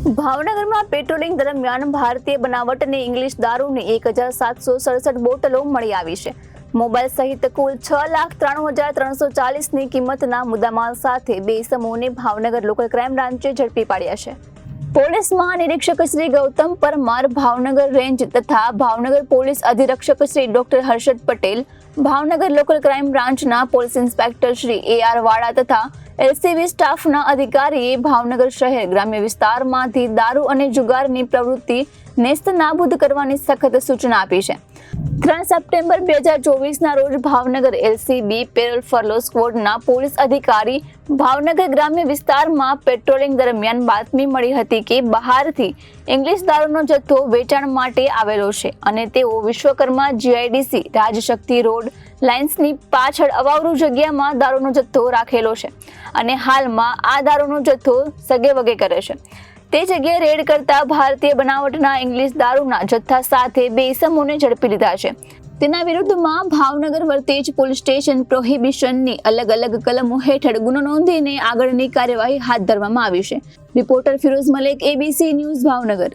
ભાવનગરમાં પેટ્રોલિંગ દરમિયાન ભારતીય બનાવટની ઇંગ્લિશ દારૂની એક હજાર સાતસો સડસઠ બોટલો મળી આવી છે. મોબાઈલ સહિત કુલ છ લાખ ત્રાણું હજાર ત્રણસો ચાલીસની કિંમતના મુદ્દામાલ સાથે બે સમૂહને ભાવનગર લોકલ ક્રાઇમ બ્રાન્ચે ઝડપી પાડ્યા છે. પોલીસ મહાનિરીક્ષક શ્રી ગૌતમ પરમાર, ભાવનગર રેન્જ તથા Bhavnagar police અધિરક્ષક Shri doctor Harshad Patel, Bhavnagar local crime બ્રાન્ચના police inspector Shri A R Vala તથા એલસીબી સ્ટાફના અધિકારીએ ભાવનગર શહેર ગ્રામ્ય વિસ્તારમાંથી દારૂ અને જુગારની પ્રવૃત્તિ નેસ્ત નાબૂદ કરવાની સખત સૂચના આપી છે. ત્રણ સપ્ટેમ્બર બે હજાર ચોવીસના રોજ ભાવનગર એલસીબી પેરોલ ફરલો સ્કવોડના પોલીસ અધિકારી ભાવનગર ગ્રામ્ય વિસ્તારમાં પેટ્રોલિંગ દરમિયાન બાતમી મળી હતી કે બહારથી ઇંગ્લિશ દારૂનો જથ્થો વેચાણ માટે આવેલો છે અને તેઓ વિશ્વકર્મા જીઆઈડીસી, રાજશક્તિ રોડ લાઇન્સની પાછળ અવાવરૂ જગ્યામાં દારૂનો જથ્થો રાખેલો છે અને હાલમાં આ દારૂનો જથ્થો સગે વગે કરે છે. તે જગ્યાએ રેડ કરતા ભારતીય બનાવટના ઇંગ્લિશ દારૂના જથ્થા સાથે બે ઇસમોને ઝડપી લીધા છે. તેના વિરુદ્ધમાં ભાવનગર વર્તેજ પોલીસ સ્ટેશન પ્રોહિબિશનની અલગ અલગ કલમો હેઠળ ગુનો નોંધીને આગળની કાર્યવાહી હાથ ધરવામાં આવી છે. Reporter Firoz Malek ABC news Bhavnagar.